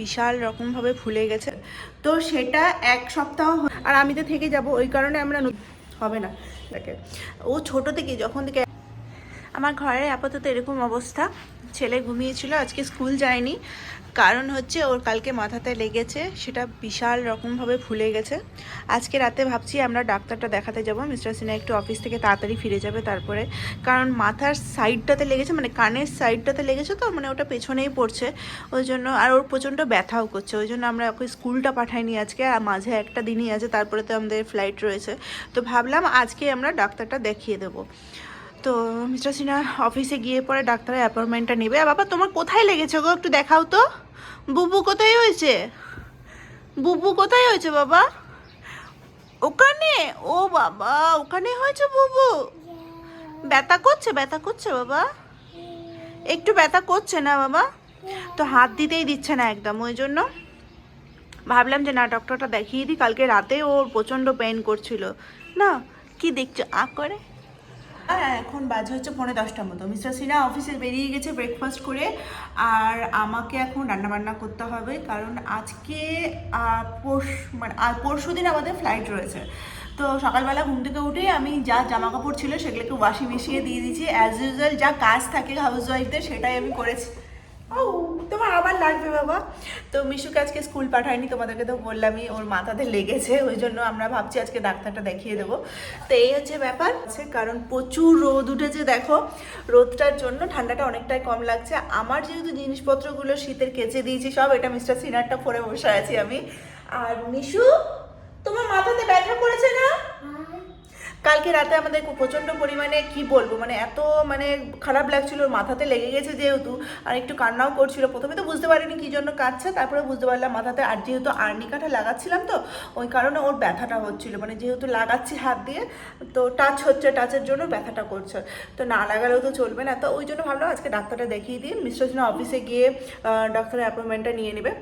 বিশাল রকমভাবে ফুলে গেছে। তো সেটা এক সপ্তাহ আর আমি তো থেকে যাব, ওই কারণে আমরা হবে না। ও ছোট থেকে যখন থেকে আমার ঘরে আপাতত এরকম অবস্থা। ছেলে ঘুমিয়েছিল, আজকে স্কুল যায়নি। কারণ হচ্ছে ওর কালকে মাথাতে লেগেছে, সেটা বিশাল রকমভাবে ফুলে গেছে। আজকে রাতে ভাবছি আমরা ডাক্তারটা দেখাতে যাব। মিস্টার সিনহা একটু অফিস থেকে তাড়াতাড়ি ফিরে যাবে তারপরে। কারণ মাথার সাইডটাতে লেগেছে মানে কানের সাইডটাতে লেগেছে তো মানে ওটা পেছনেই পড়ছে। ওই জন্য আর ওর প্রচণ্ড ব্যথাও করছে। ওই জন্য আমরা ওকে স্কুলটা পাঠাইনি আজকে, আর মাঝে একটা দিনই আছে, তারপরে তো আমাদের ফ্লাইট রয়েছে। তো ভাবলাম আজকে আমরা ডাক্তারটা দেখিয়ে দেবো। তো মিস্টার সিনহা অফিসে গিয়ে পরে ডাক্তারের অ্যাপয়েন্টমেন্টটা নেবে। বাবা, তোমার কোথায় লেগেছে গো? একটু দেখাও তো। বুবু কোথায় হয়েছে? বুবু কোথায় হয়েছে বাবা? ওখানে? ও বাবা, ওখানে হয়েছে বুবু? ব্যথা করছে ব্যথা করছে বাবা? একটু ব্যথা করছে না বাবা? তো হাত দিতেই দিচ্ছে না একদম, ওই জন্য। ভাবলাম যে না ডক্টরটা দেখিয়ে দিই। কালকে রাতে ওর প্রচণ্ড পেন করছিল। না, কি দেখছ? আ করে। হ্যাঁ এখন বাজে হচ্ছে পনেরো দশটার মতো। মিস্টার সিনহা অফিসে বেরিয়ে গেছে ব্রেকফাস্ট করে, আর আমাকে এখন রান্নাবান্না করতে হবে কারণ আজকে পরশ মানে আর পরশু দিন আমাদের ফ্লাইট রয়েছে। তো সকালবেলা ঘুম থেকে উঠে আমি যা জামা কাপড় ছিল সেগুলোকে ওয়াশিং মেশিনে দিয়ে দিয়েছি। অ্যাজ ইউজুয়াল যা কাজ থাকে হাউস ওয়াইফদের সেটাই আমি করেছি। ও তোমার আবার লাগবে বাবা। তো মিশুকে আজকে স্কুল পাঠায়নি, তোমাদেরকে তো বললামই, ওর মাথাতে লেগেছে, ওই জন্য আমরা ভাবছি আজকে ডাক্তারটা দেখিয়ে দেবো। তো এই হচ্ছে ব্যাপার কারণ প্রচুর রোদ উঠেছে, দেখো। রোদটার জন্য ঠান্ডাটা অনেকটাই কম লাগছে। আমার যেহেতু জিনিসপত্রগুলো শীতের কেচে দিয়েছি, সব এটা মিস্টার সিনারটা পরে বসে আছি আমি। আর মিশু, তোমার মাথাতে ব্যথা করেছে না? কালকে রাতে আমাদের প্রচণ্ড পরিমাণে কি বলব মানে এত মানে খারাপ লাগছিল মাথাতে লেগে গেছে যেহেতু, আর একটু কান্নাও করছিল। প্রথমে তো বুঝতে পারিনি কী জন্য কাঁদছে, তারপরে বুঝতে পারলাম মাথাতে আর যেহেতু আর্নিকাটা লাগাচ্ছিলাম তো, ওই কারণে ওর ব্যথাটা হচ্ছিল। মানে যেহেতু লাগাচ্ছি হাত দিয়ে, তো টাচ হচ্ছে টাচের জন্য ব্যথাটা করছে। তো না লাগালেও তো চলবে না। তো ওই জন্য ভাবলাম আজকে ডাক্তারটা দেখিয়ে দিই। মিস্টার অফিসে গিয়ে ডাক্তারের অ্যাপয়েন্টমেন্টটা নিয়ে নেবে।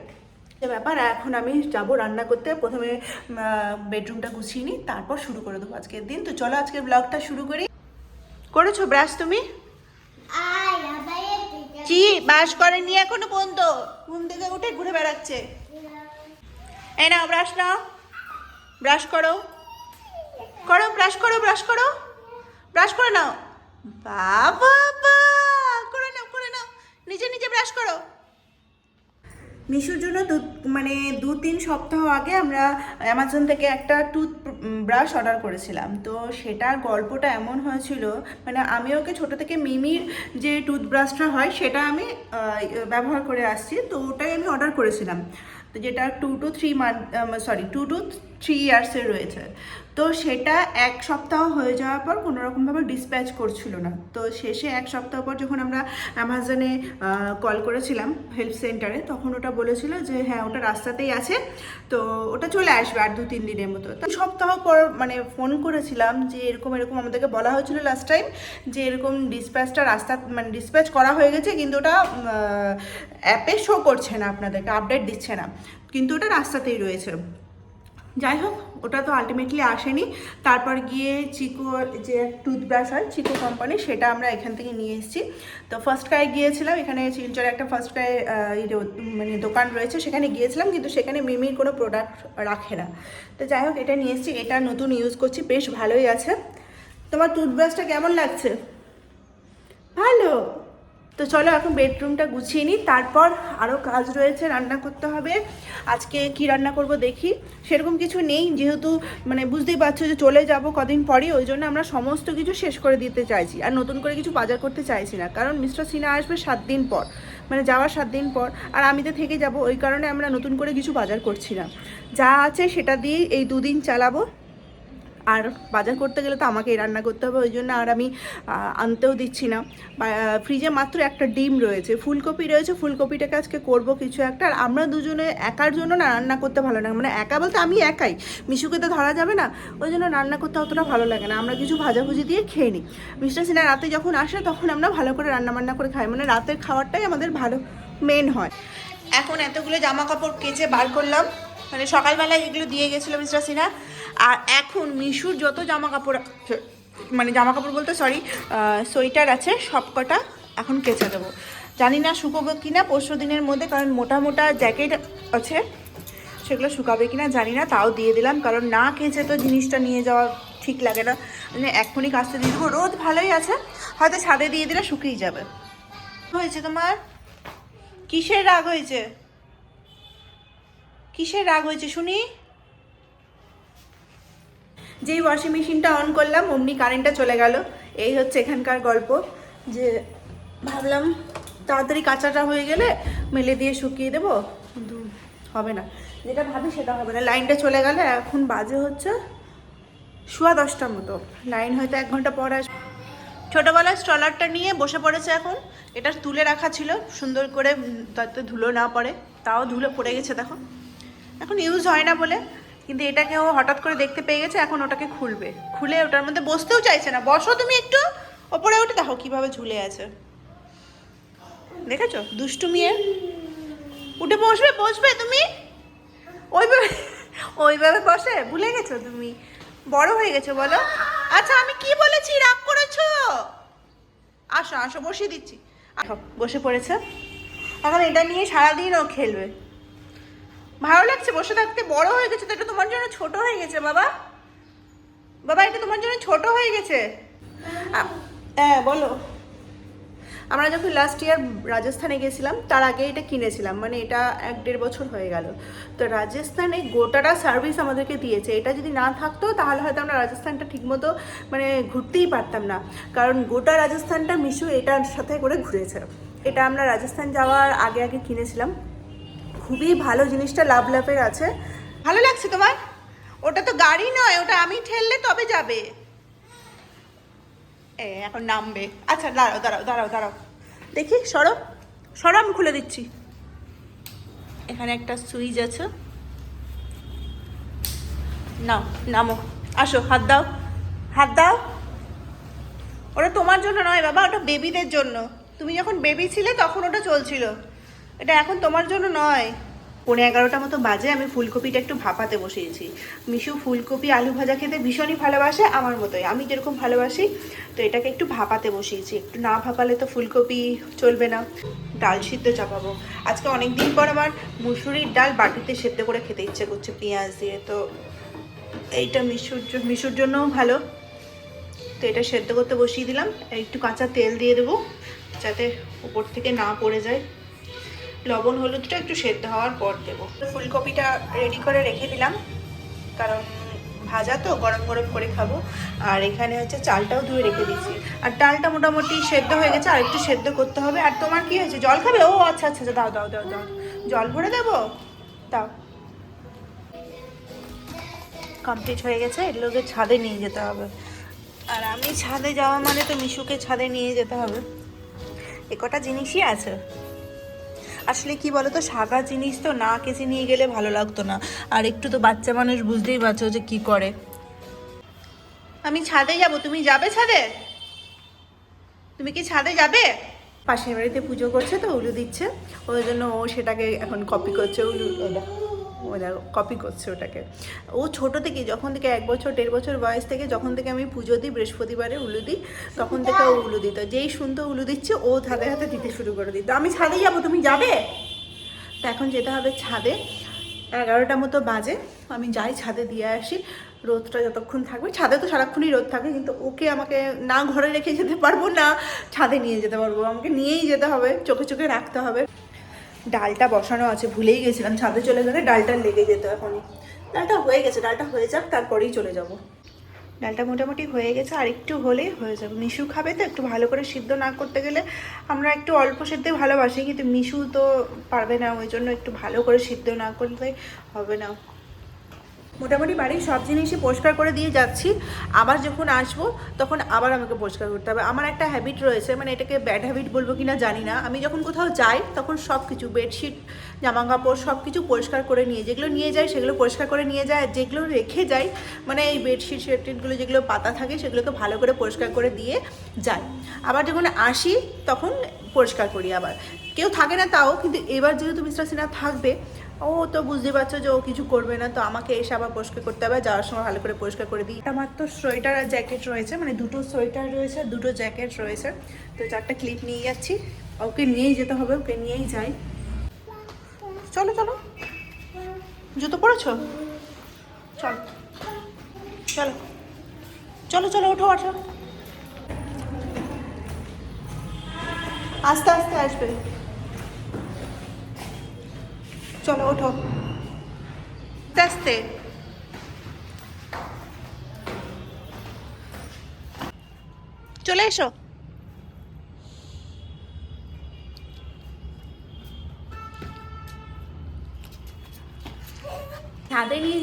ব্যাপার এখন আমি যাব রান্না করতে। প্রথমে বেডরুমটা গুছিয়ে নিই তারপর শুরু করে দেবো আজকের দিন। তো চলো আজকের ব্লগটা শুরু করি। করেছ ব্রাশ তুমি? চি বাস করেনি এখনও পর্যন্ত। ঘুম থেকে উঠে ঘুরে বেড়াচ্ছে। এই নাও ব্রাশ নাও। ব্রাশ করো। করো ব্রাশ করো ব্রাশ করো। ব্রাশ করে নাও। বাবা বা করে নাও করে নাও। নিজে নিজে ব্রাশ করো। মিশুর জন্য দু মানে দু তিন সপ্তাহ আগে আমরা অ্যামাজন থেকে একটা টুথ ব্রাশ অর্ডার করেছিলাম। তো সেটার গল্পটা এমন হয়েছিল মানে আমি ওকে ছোট থেকে মিমির যে টুথব্রাশটা হয়, সেটা আমি ব্যবহার করে আসছি। তো ওটাই আমি অর্ডার করেছিলাম। তো যেটা two two three month sorry two two three ইয়ার্সের রয়েছে। তো সেটা এক সপ্তাহ হয়ে যাওয়ার পর কোনো রকমভাবে ডিসপ্যাচ করছিল না। তো শেষে এক সপ্তাহ পর যখন আমরা অ্যামাজনে কল করেছিলাম হেল্প সেন্টারে তখন ওটা বলেছিল যে হ্যাঁ ওটা রাস্তাতেই আছে। তো ওটা চলে আসবে আর দু, তিন দিনের মতো। তো সপ্তাহ পর মানে ফোন করেছিলাম যে, এরকম এরকম আমাদেরকে বলা হয়েছিল লাস্ট টাইম যে, এরকম ডিসপ্যাচটা রাস্তা মানে ডিসপ্যাচ করা হয়ে গেছে, কিন্তু ওটা অ্যাপে শো করছে না আপনাদেরকে আপডেট দিচ্ছে না। কিন্তু ওটা রাস্তাতেই রয়েছে। যাই হোক, ওটা তো আলটিমেটলি আসেনি। তারপর গিয়ে চিকো, যে টুথব্রাশ হয়, চিকো কোম্পানি সেটা আমরা এখান থেকে নিয়ে এসেছি। তো ফার্স্ট ক্রাই গিয়েছিলাম, এখানে শিলচরে একটা ফার্স্ট ক্রাই মানে দোকান রয়েছে, সেখানে গিয়েছিলাম, কিন্তু সেখানে মিমির কোনো প্রোডাক্ট রাখে না। তো যাই হোক, এটা নিয়ে এসেছি, এটা নতুন ইউজ করছি, বেশ ভালোই আছে। তোমার টুথব্রাশটা কেমন লাগছে? ভালো। তো চলো এখন বেডরুমটা গুছিয়ে নিই। তারপর আরও কাজ রয়েছে, রান্না করতে হবে। আজকে কি রান্না করব দেখি। সেরকম কিছু নেই, যেহেতু মানে বুঝতেই পারছ যে চলে যাব কদিন পরই, ওই জন্য আমরা সমস্ত কিছু শেষ করে দিতে চাইছি। আর নতুন করে কিছু বাজার করতে চাইছি না, কারণ মিস্টার সিনহা আসবে সাত দিন পর। মানে যাওয়ার সাত দিন পর। আর আমি তো থেকে যাব, ওই কারণে আমরা নতুন করে কিছু বাজার করছি না। যা আছে সেটা দিয়ে এই দুদিন চালাবো। আর বাজার করতে গেলে তো আমাকেই রান্না করতে হবে, ওই জন্য আর আমি আনতেও দিচ্ছি না। ফ্রিজে মাত্র একটা ডিম রয়েছে, ফুলকপি রয়েছে, ফুলকপিটাকে আজকে করব কিছু একটা। আর আমরা দুজনে একার জন্য না রান্না করতে ভালো লাগে মানে একা বলতে আমি একাই, মিশুকে তো ধরা যাবে না, ওই জন্য রান্না করতে অতটা ভালো লাগে না, আমরা কিছু ভাজাভুজি দিয়ে খেয়ে নিই। মিস্টার সিনহা রাতে যখন আসে তখন আমরা ভালো করে রান্না বান্না করে খাই মানে রাতের খাবারটাই আমাদের ভালো মেন হয়। এখন এতগুলো জামা কাপড় কেচে বার করলাম মানে সকালবেলায় এগুলো দিয়ে গেছিল মিস্টার সিনহা আর এখন মিশুর যত জামা কাপড় মানে জামা কাপড় বলতে সরি সোয়েটার আছে সব কটা এখন কেচে দেবো। জানি না শুকোবে কি না পরশু দিনের মধ্যে, কারণ মোটা মোটা জ্যাকেট আছে, সেগুলো শুকাবে কি না জানি না, তাও দিয়ে দিলাম, কারণ না কেচে তো জিনিসটা নিয়ে যাওয়া ঠিক লাগে না। মানে এখনই কাজটা দিয়ে দেবো, রোদ ভালোই আছে, হয়তো ছাদে দিয়ে দিলে শুকিয়ে যাবে। হয়েছে তোমার? কিসের রাগ হয়েছে? কিসের রাগ হয়েছে শুনি? যেই ওয়াশিং মেশিনটা অন করলাম, অমনি কারেন্টটা চলে গেল। এই হচ্ছে এখানকার গল্প। যে ভাবলাম তাড়াতাড়ি কাঁচাটা হয়ে গেলে মেলে দিয়ে শুকিয়ে দেবো। কিন্তু হবে না। যেটা ভাবি সেটা হবে না। লাইনটা চলে গেলে। এখন বাজে হচ্ছে সোয়া দশটার মতো। লাইন হয়তো এক ঘণ্টা পর আসবে ছোটোবেলায় স্ট্রলারটা নিয়ে বসে পড়েছে এখন। এটা তুলে রাখা ছিল। সুন্দর করে তাতে ধুলো না পড়ে। তাও ধুলো পড়ে গেছে, দেখো। এখন ইউজ হয় না বলে কিন্তু এটাকে ও হঠাৎ করে দেখতে পেয়ে গেছে, এখন ওটাকে খুলবে। খুলে ওটার মধ্যে বসতেও চাইছে না। বসো তুমি একটু, ওপরে উঠে দেখো কীভাবে ঝুলে আছে। দেখেছ? দুষ্টু মেয়ে। উঠে বসবে বসবে তুমি? ওইভাবে ওইভাবে বসে? ভুলে গেছো তুমি? বড় হয়ে গেছো, বলো। আচ্ছা আমি কি বলেছি? রাগ করেছ? আসো আসো, বসিয়ে দিচ্ছি। বসে পড়েছে। এখন এটা নিয়ে সারাদিন ও খেলবে। ভালো লাগছে, বসে থাকতে বড় হয়ে গেছে, তো এটা তোমার জন্য ছোট হয়ে গেছে, বাবা। বাবা, এটা তোমার জন্য ছোট হয়ে গেছে। হ্যাঁ বলো। আমরা যখন লাস্ট ইয়ার রাজস্থানে গেছিলাম, তার আগে এটা কিনেছিলাম মানে এটা এক দেড় বছর হয়ে গেল। তো রাজস্থানে গোটাটা সার্ভিস আমাদেরকে দিয়েছে। এটা যদি না থাকতো, তাহলে হয়তো আমরা রাজস্থানটা ঠিকমতো মানে ঘুরতেই পারতাম না। কারণ গোটা রাজস্থানটা মিশু এটার সাথে করে ঘুরেছে। এটা আমরা রাজস্থান যাওয়ার আগে আগে কিনেছিলাম। খুবই ভালো জিনিসটা লাভ লাভের আছে। ভালো লাগছে তোমার? ওটা তো গাড়ি নয়, ওটা আমি ঠেললে তবে যাবে। এ, এখন নামবে। আচ্ছা দাঁড়াও দাঁড়াও দাঁড়াও দাঁড়াও। দেখি সরো সরো আমি খুলে দিচ্ছি। এখানে একটা সুইচ আছে। নাও, নামো। আসো, হাত দাও। হাত দাও। ওটা তোমার জন্য নয় বাবা, ওটা বেবিদের জন্য। তুমি যখন বেবি ছিলে, তখন ওটা চলছিল। এটা এখন তোমার জন্য নয়। পনেরো এগারোটা মতো বাজে, আমি ফুলকপিটা একটু ভাপাতে বসিয়েছি। মিশু ফুলকপি আলু ভাজা খেতে ভীষণই ভালোবাসে আমার মতোই। আমি যেরকম ভালোবাসি, তো এটাকে একটু ভাপাতে বসিয়েছি। একটু না ভাপালে তো ফুলকপি চলবে না। ডাল সিদ্ধ চাপাবো। আজকে অনেক দিন পর আমার মুসুরির ডাল বাটিতে সেদ্ধ করে খেতে ইচ্ছে করছে পেঁয়াজ দিয়ে, তো এইটা মিশুর মিশুর জন্যও ভালো। তো এটা সেদ্ধ করতে বসিয়ে দিলাম। একটু কাঁচা তেল দিয়ে দেবো, যাতে উপর থেকে না পড়ে যায়। লবণ হলুদটা একটু সেদ্ধ হওয়ার পর দেবো। ফুলকপিটা রেডি করে রেখে দিলাম। কারণ ভাজা তো গরম গরম করে খাব। আর এখানে হচ্ছে চালটাও ধুয়ে রেখে দিয়েছি। আর ডালটা মোটামুটি সেদ্ধ হয়ে গেছে আর একটু সেদ্ধ করতে হবে। আর তোমার কি হয়েছে? জল খাবে? ও আচ্ছা আচ্ছা আচ্ছা, দাও দাও দাও দাও। জল ভরে দেবো? দাও। কমপ্লিট হয়ে গেছে। এগুলোকে ছাদে নিয়ে যেতে হবে। আর আমি ছাদে যাওয়া মানে তো মিশুকে ছাদে নিয়ে যেতে হবে। এ কটা জিনিসই আছে। আসলে কি বলতো সাদা জিনিস তো না কেসে নিয়ে গেলে ভালো লাগতো না। আর একটু তো বাচ্চা মানুষ বুঝতেই পারছ যে কি করে। আমি ছাদে যাব তুমি যাবে ছাদে? তুমি কি ছাদে যাবে? পাশের বাড়িতে পুজো করছে তো উলু দিচ্ছে। ওই জন্য ও সেটাকে এখন কপি করছে উলু ওটা ওটা কপি করছে ওটাকে। ও ছোট থেকে যখন থেকে এক বছর দেড় বছর বয়স থেকে যখন থেকে আমি পুজো দিই বৃহস্পতিবারে উলু দিই তখন থেকে ও উলু দিত। যেই শুনতো উলু দিচ্ছে ও হাতে হাতে দিতে শুরু করে দিত। আমি ছাদে যাব তুমি যাবে? তো এখন যেতে হবে ছাদে। এগারোটা মতো বাজে। আমি যাই ছাদে দিয়ে আসি। রোদটা যতক্ষণ থাকবে ছাদে তো সারাক্ষণই রোদ থাকে কিন্তু ওকে আমাকে না ঘরে রেখে যেতে পারব না ছাদে নিয়ে যেতে পারব। আমাকে নিয়েই যেতে হবে চোখে চোখে রাখতে হবে। ডালটা বসানো আছে, ভুলেই গেছিলাম। ছাদে চলে গেলে ডালটা লেগে যেত এখনই। ডালটা হয়ে গেছে, ডালটা হয়ে যাক, তারপরেই চলে যাব। ডালটা মোটামুটি হয়ে গেছে, আর একটু হলেই হয়ে যাবে। মিশু খাবে তো, একটু ভালো করে সিদ্ধ না করতে গেলে আমরা একটু অল্প সিদ্ধে ভালোবাসি, কিন্তু মিশু তো পারবে না, ওই জন্য একটু ভালো করে সিদ্ধ না করলে হবে না। মোটামুটি বাড়ির সব জিনিসই পরিষ্কার করে দিয়ে যাচ্ছি। আবার যখন আসব, তখন আবার আমাকে পরিষ্কার করতে হবে। আমার একটা হ্যাবিট রয়েছে মানে এটাকে ব্যাড হ্যাবিট বলব কিনা জানি না। আমি যখন কোথাও যাই, তখন সব কিছু বেডশিট জামা কাপড় সব কিছু পরিষ্কার করে নিয়ে, যেগুলো নিয়ে যাই সেগুলো পরিষ্কার করে নিয়ে যায়। যেগুলো রেখে যাই মানে এই বেডশিট শেডশিটগুলো যেগুলো পাতা থাকে সেগুলোকে ভালো করে পরিষ্কার করে দিয়ে যাই। আবার যখন আসি, তখন পরিষ্কার করি আবার। কেউ থাকে না তাও, কিন্তু এবার যেহেতু মিস্টার সিনহা থাকবে, ও তো বুঝতে পারছ যে ও কিছু করবে না, তো আমাকে এসে আবার পরিষ্কার করতে হবে যাওয়ার সময় ভালো করে পরিষ্কার করে দিই। আমার তো সোয়েটার আর জ্যাকেট রয়েছে মানে দুটো সোয়েটার রয়েছে দুটো জ্যাকেট রয়েছে। তো চারটা ক্লিপ নিয়ে যাচ্ছি, ওকে নিয়েই যেতে হবে, ওকে নিয়েই যাই। চলো চলো। জুতো পরেছো? চলো। চলো। চলো চলো, ওঠো ওঠো। আস্তে আস্তে আসবে। চলো ওঠো। আস্তে চলে এসো।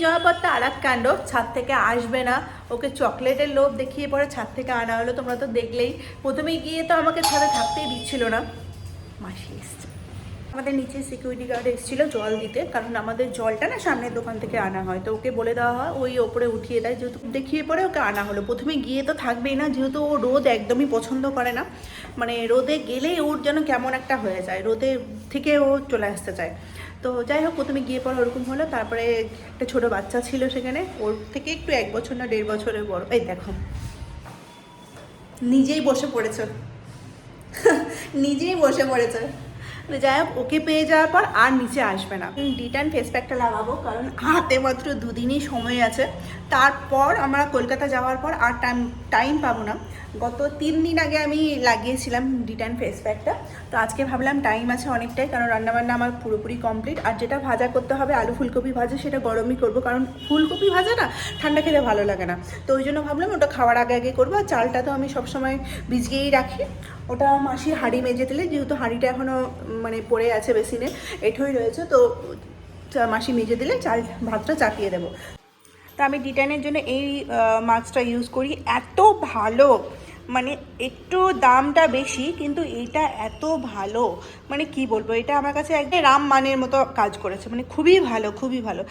ছাদে যাওয়ার পর তো আর এক কাণ্ড ছাদ থেকে আসবে না। ওকে চকলেটের লোভ দেখিয়ে পরে ছাদ থেকে আনা হলো, তোমরা তো দেখলেই। প্রথমে গিয়ে তো আমাকে ছাদে থাকতেই দিচ্ছিল না। আমাদের নিচে সিকিউরিটি গার্ড এসেছিল জল দিতে, কারণ আমাদের জলটা না সামনের দোকান থেকে আনা হয়। তো ওকে বলে দেওয়া হয়, ওই ওপরে উঠিয়ে দেয়। যেহেতু দেখিয়ে পরে ওকে আনা হলো। প্রথমে গিয়ে তো থাকবেই না, যেহেতু ও রোদ একদমই পছন্দ করে না। মানে রোদে গেলেই ওর যেন কেমন একটা হয়ে যায়, রোদে থেকে ও চলে আসতে চায়। তো যাই হোক, প্রথমে গিয়ে পরে ওরকম হলো। তারপরে একটা ছোট বাচ্চা ছিল সেখানে। ওর থেকে একটু এক বছর না দেড় বছরের বড়। এই দেখো। নিজেই বসে পড়েছে। নিজেই বসে পড়েছে। যাই হোক, ওকে পেয়ে যাওয়ার পর আর নিচে আসবে না। ডিটার্ন ফেস প্যাকটা লাগাবো, কারণ হাতে মাত্র দুদিনই সময় আছে। তারপর আমরা কলকাতা যাওয়ার পর আর টাইম টাইম পাবো না। গত তিন দিন আগে আমি লাগিয়েছিলাম ডিটার্ন ফেস প্যাকটা তো আজকে ভাবলাম টাইম আছে অনেকটাই, কারণ রান্নাবান্না আমার পুরোপুরি কমপ্লিট আর যেটা ভাজা করতে হবে, আলু ফুলকপি ভাজা, সেটা গরমই করব, কারণ ফুলকপি ভাজা না, ঠান্ডা খেতে ভালো লাগে না। তো ওই জন্য ভাবলাম ওটা খাওয়ার আগে আগে করব। আর চালটা তো আমি সবসময় ভিজিয়েই রাখি। ওটা মাসি হাঁড়ি মেজে দিলে, যেহেতু হাঁড়িটা এখনও মানে পড়ে আছে বেসিনে, এঠোই রয়েছে, তো মাসি মেজে দিলে চাল, ভাতটা চাপিয়ে দেবো। তো আমি ডিটাইনের জন্য এই মাস্কটা ইউজ করি। এত ভালো মানে একটু দামটা বেশি, কিন্তু এটা এত ভালো। মানে কি বলব, এটা আমার কাছে একদম রাম মানের মতো কাজ করেছে। মানে খুবই ভালো খুবই ভালো।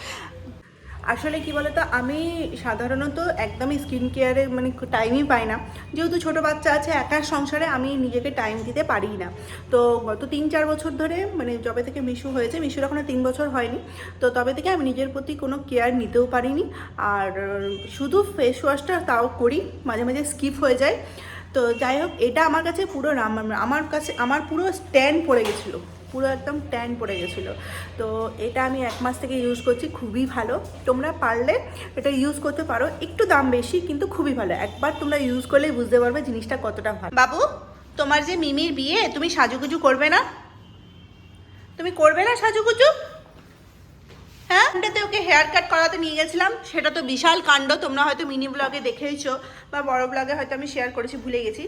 আসলে কি বলতো, আমি সাধারণত একদমই স্কিন কেয়ারে মানে টাইমই পাই না। যেহেতু ছোট বাচ্চা আছে, একার সংসারে আমি নিজেকে টাইম দিতে পারি না। তো গত তিন চার বছর ধরে মানে যবে থেকে মিশু হয়েছে, মিশুর এখনও তিন বছর হয়নি। তো তবে থেকে আমি নিজের প্রতি কোনো কেয়ার নিতেও পারিনি। আর শুধু ফেস ওয়াশটা তাও করি, মাঝে মাঝে স্কিপ হয়ে যায়। তো যাই হোক, এটা আমার কাছে পুরো আমার কাছে, আমার পুরো স্ট্যান্ড পড়ে গেছিল। পুরো একদম ট্যান পড়ে গেছিল। তো এটা আমি এক মাস থেকে ইউজ করছি, খুবই ভালো। তোমরা পারলে এটা ইউজ করতে পারো। একটু দাম বেশি, কিন্তু খুবই ভালো। একবার তোমরা ইউজ করলেই বুঝতে পারবে জিনিসটা কতটা ভালো। বাবু, তোমার যে মিমির বিয়ে, তুমি সাজুগুজু করবে না? তুমি করবে না সাজুগুজু? হ্যাঁ? ওকে হেয়ার কাট করাতে নিয়ে গেছিলাম। সেটা তো বিশাল কাণ্ড, তোমরা হয়তো মিনি ব্লগে দেখেইছো, বা বড় ব্লগে হয়তো আমি শেয়ার করেছি, ভুলে গেছি।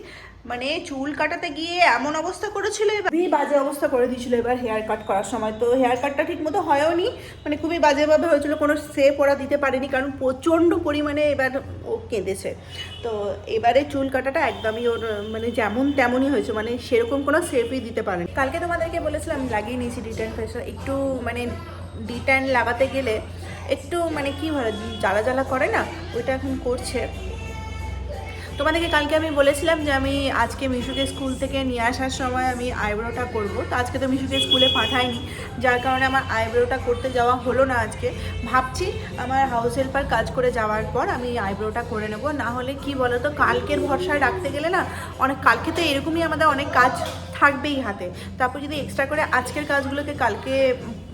মানে চুল কাটাতে গিয়ে এমন অবস্থা করেছিল এবার? খুবই বাজে অবস্থা করে দিয়েছিল এবার হেয়ার কাট করার সময়। তো হেয়ার কাটটা ঠিক মতো হয়ও নি মানে খুবই বাজেভাবে হয়েছিল, কোনো সেপ ওরা দিতে পারেনি, কারণ প্রচণ্ড পরিমাণে এবার ও কেঁদেছে। তো এবারে চুল কাটাটা একদমই ওর মানে যেমন তেমনই হয়েছে মানে সেরকম কোনো সেপই দিতে পারেনি। কালকে তোমাদেরকে বলেছিলাম লাগিয়ে নিয়েছি রিটার্ন ফেসার একটু মানে ডিটার্ন লাগাতে গেলে একটু মানে কি হয়, জ্বালা জ্বালা করে না? ওইটা এখন করছে। তোমাদেরকে কালকে আমি বলেছিলাম যে আমি আজকে মিশুকে স্কুল থেকে নিয়ে আসার সময় আমি আইব্রোটা করব। তো আজকে তো মিশুকে স্কুলে পাঠাইনি। যার কারণে আমার আইব্রোটা করতে যাওয়া হলো না আজকে। ভাবছি আমার হাউস হেল্পার কাজ করে যাওয়ার পর আমি আইব্রোটা করে নেব। না হলে কি বলো তো কালকের ভরসায় রাখতে গেলে না, অনেক কালকে তো এরকমই আমাদের অনেক কাজ থাকবেই হাতে। তারপর যদি এক্সট্রা করে আজকের কাজগুলোকে কালকে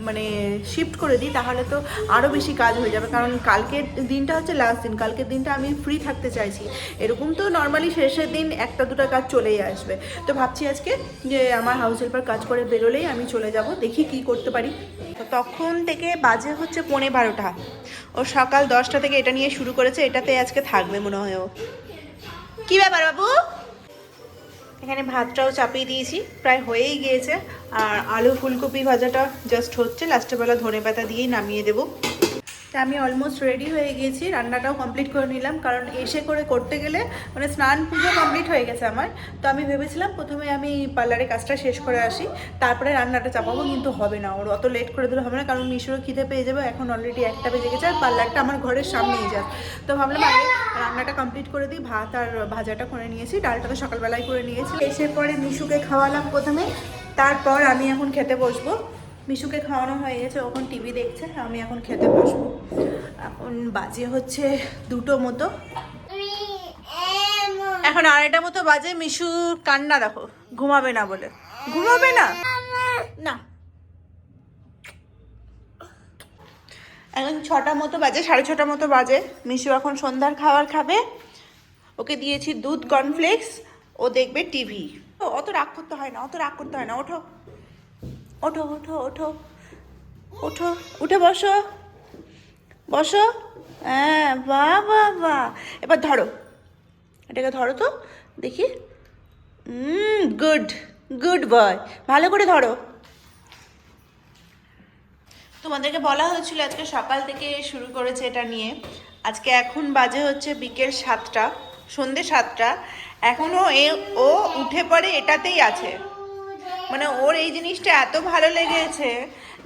মানে শিফট করে দিই, তাহলে তো আরও বেশি কাজ হয়ে যাবে। কারণ কালকের দিনটা হচ্ছে লাস্ট দিন। কালকের দিনটা আমি ফ্রি থাকতে চাইছি। এরকম তো নর্মালি শেষের দিন একটা দুটো কাজ চলেই আসবে। তো ভাবছি আজকে যে আমার হাউস হেল্পার কাজ করে বেরোলেই আমি চলে যাব, দেখি কি করতে পারি। তখন থেকে বাজে হচ্ছে পৌনে বারোটা। ও সকাল দশটা থেকে এটা নিয়ে শুরু করেছে, এটাতে আজকে থাকবে মনে হয় ও। কী ব্যাপার বাবু? এখানে ভাতটাও চাপিয়ে দিয়েছি, প্রায় হয়েই গিয়েছে। আর আলু ফুলকপি ভাজাটা জাস্ট হচ্ছে লাস্টের বেলা ধনে পাতা দিয়েই নামিয়ে দেবো। তা আমি অলমোস্ট রেডি হয়ে গিয়েছি, রান্নাটাও কমপ্লিট করে নিলাম, কারণ এসে করে করতে গেলে মানে স্নান পুজো কমপ্লিট হয়ে গেছে আমার। তো আমি ভেবেছিলাম প্রথমে আমি পার্লারে কাজটা শেষ করে আসি, তারপরে রান্নাটা চাপাবো, কিন্তু হবে না। ওর অত লেট করে দিলে হবে না, কারণ মিশরও খিদে পেয়ে যাবে, এখন অলরেডি একটা বেজে গেছে, আর পার্লারটা আমার ঘরের সামনেই যায় তো ভাবলাম আগে রান্নাটা কমপ্লিট করে দিই, ভাত আর ভাজাটা করে নিয়েছি, ডালটা তো সকালবেলায় করে নিয়েছি। এসে পরে মিশুকে খাওয়ালাম প্রথমে, তারপর আমি এখন খেতে বসবো। মিশুকে খাওয়ানো হয়ে গেছে ওখন টিভি দেখছে, আমি এখন খেতে বসবো। এখন বাজে হচ্ছে দুটো মতো। এখন আড়াইটা মতো বাজে মিশু কান্না দেখো, ঘুমাবে না বলে। ঘুমাবে না? না। এখন ছটা মতো বাজে, সাড়ে ছটা মতো বাজে। মিশু এখন সন্ধ্যার খাবার খাবে। ওকে দিয়েছি দুধ কর্নফ্লেক্স ও দেখবে টিভি অত রাগ করতে হয় না, অত রাগ করতে হয় না। ওঠো। ওঠো ওঠো ওঠো। ওঠো। উঠে বসো। বসো। হ্যাঁ বা বা। বাহ এবার ধরো। এটাকে ধরো তো, দেখি। গুড গুড বয় ভালো করে ধরো। তোমাদেরকে বলা হয়েছিল আজকে সকাল থেকে শুরু করেছে এটা নিয়ে। আজকে এখন বাজে হচ্ছে বিকেল সাতটা, সন্ধে সাতটা। এখনও এ, ও উঠে পড়ে এটাতেই আছে। মানে ওর এই জিনিসটা এত ভালো লেগেছে,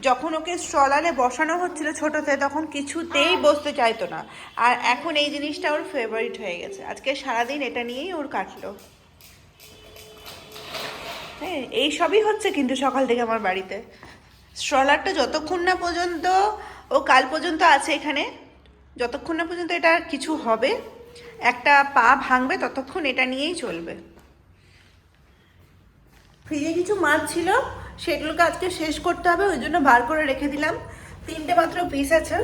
যখন ওকে স্ট্রলারে বসানো হচ্ছিল ছোটোতে, তখন কিছুতেই বসতে চাইতো না। আর এখন এই জিনিসটা ওর ফেভারিট হয়ে গেছে। আজকে সারাদিন এটা নিয়েই ওর কাটলো। হ্যাঁ এই সবই হচ্ছে কিন্তু সকাল থেকে আমার বাড়িতে। স্ট্রলারটা যতক্ষণ না পর্যন্ত ও কাল পর্যন্ত আছে এখানে, যতক্ষণ না পর্যন্ত এটা কিছু হবে, একটা পা ভাঙবে ততক্ষণ এটা নিয়েই চলবে। ফ্রিজে কিছু মাছ ছিল, সেগুলোকে আজকে শেষ করতে হবে, ওই জন্য বার করে রেখে দিলাম। তিনটে মাত্র পিস আছে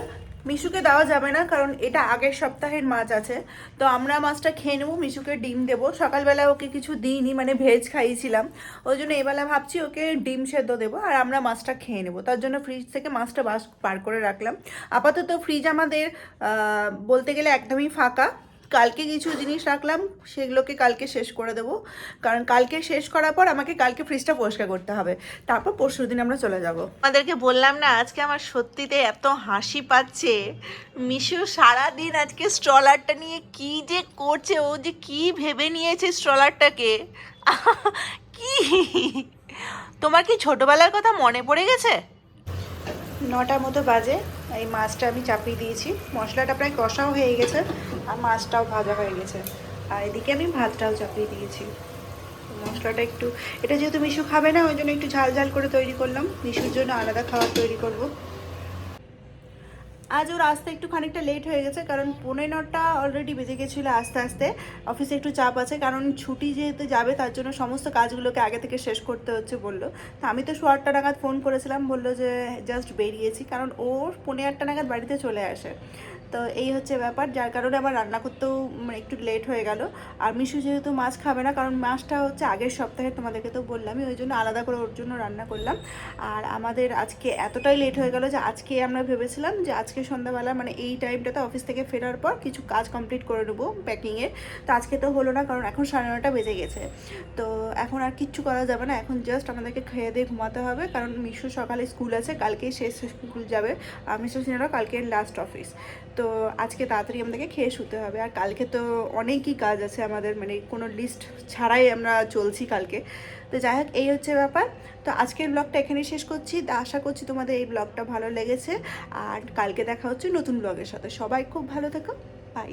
মিশুকে দেওয়া যাবে না, কারণ এটা আগের সপ্তাহের মাছ আছে। তো আমরা মাছটা খেয়ে নেব, মিশুকে ডিম দেবো। সকালবেলা ওকে কিছু দিইনি মানে ভেজ খাইয়েছিলাম ওই জন্য এবেলা ভাবছি ওকে ডিম সেদ্ধ দেবো, আর আমরা মাছটা খেয়ে নেব। তার জন্য ফ্রিজ থেকে মাছটা বাস বার করে রাখলাম। আপাতত ফ্রিজ আমাদের বলতে গেলে একদমই ফাঁকা। কালকে কিছু জিনিস রাখলাম, সেগুলোকে কালকে শেষ করে দেবো। কারণ কালকে শেষ করার পর আমাকে কালকে ফ্রিজটা পরিষ্কার করতে হবে। তারপর পরশু দিন আমরা চলে যাব। আমাদেরকে বললাম না, আজকে আমার সত্যিতে এত হাসি পাচ্ছে। মিশু সারাদিন আজকে স্ট্রলারটা নিয়ে কি যে করছে, ও যে কি ভেবে নিয়েছে স্ট্রলারটাকে কি? তোমার কি ছোটবেলার কথা মনে পড়ে গেছে? নটার মতো বাজে। এই মাছটা আমি চাপিয়ে দিয়েছি। মশলাটা প্রায় কষাও হয়ে গেছে আর মাছটাও ভাজা হয়ে গেছে। আর এদিকে আমি ভাতটাও চাপিয়ে দিয়েছি। মশলাটা একটু, এটা যেহেতু মিশু খাবে না, ওই জন্য একটু ঝাল ঝাল করে তৈরি করলাম। মিশুর জন্য আলাদা খাবার তৈরি করব। আজ ওর আসতে একটু খানিকটা লেট হয়ে গেছে, কারণ পনেরো নটা অলরেডি বেজে গেছিল আস্তে আস্তে। অফিসে একটু চাপ আছে, কারণ ছুটি যেহেতু যাবে, তার জন্য সমস্ত কাজগুলোকে আগে থেকে শেষ করতে হচ্ছে বলল। তো আমি তো সোয়া আটটা নাগাদ ফোন করেছিলাম, বলল যে জাস্ট বেরিয়েছি, কারণ ওর পনেরো আটটা নাগাদ বাড়িতে চলে আসে। তো এই হচ্ছে ব্যাপার, যার কারণে আমার রান্না করতেও মানে একটু লেট হয়ে গেল। আর মিশু যেহেতু মাছ খাবে না, কারণ মাছটা হচ্ছে আগের সপ্তাহে তোমাদেরকে তো বললামই, ওই জন্য আলাদা করে ওর জন্য রান্না করলাম। আর আমাদের আজকে এতটাই লেট হয়ে গেল যে আজকে আমরা ভেবেছিলাম যে আজকে সন্ধ্যাবেলা মানে এই টাইমটাতে অফিস থেকে ফেরার পর কিছু কাজ কমপ্লিট করে নেব প্যাকিংয়ের তো আজকে তো হলো না, কারণ এখন সাড়ে নটা বেজে গেছে। তো এখন আর কিচ্ছু করা যাবে না, এখন জাস্ট আমাদেরকে খেয়ে দিয়ে ঘুমাতে হবে, কারণ মিশু সকালে স্কুল আছে, কালকেই শেষ স্কুল যাবে। আর মিশু সিনারা কালকে লাস্ট অফিস তো আজকে তাড়াতাড়ি আমাদেরকে খেয়ে শুতে হবে। আর কালকে তো অনেকই কাজ আছে আমাদের মানে কোনো লিস্ট ছাড়াই আমরা চলছি কালকে। তো যাই হোক, এই হচ্ছে ব্যাপার। তো আজকের ব্লগটা এখানেই শেষ করছি। আশা করছি তোমাদের এই ব্লগটা ভালো লেগেছে। আর কালকে দেখা হচ্ছে নতুন ব্লগের সাথে। সবাই খুব ভালো থেকো। বাই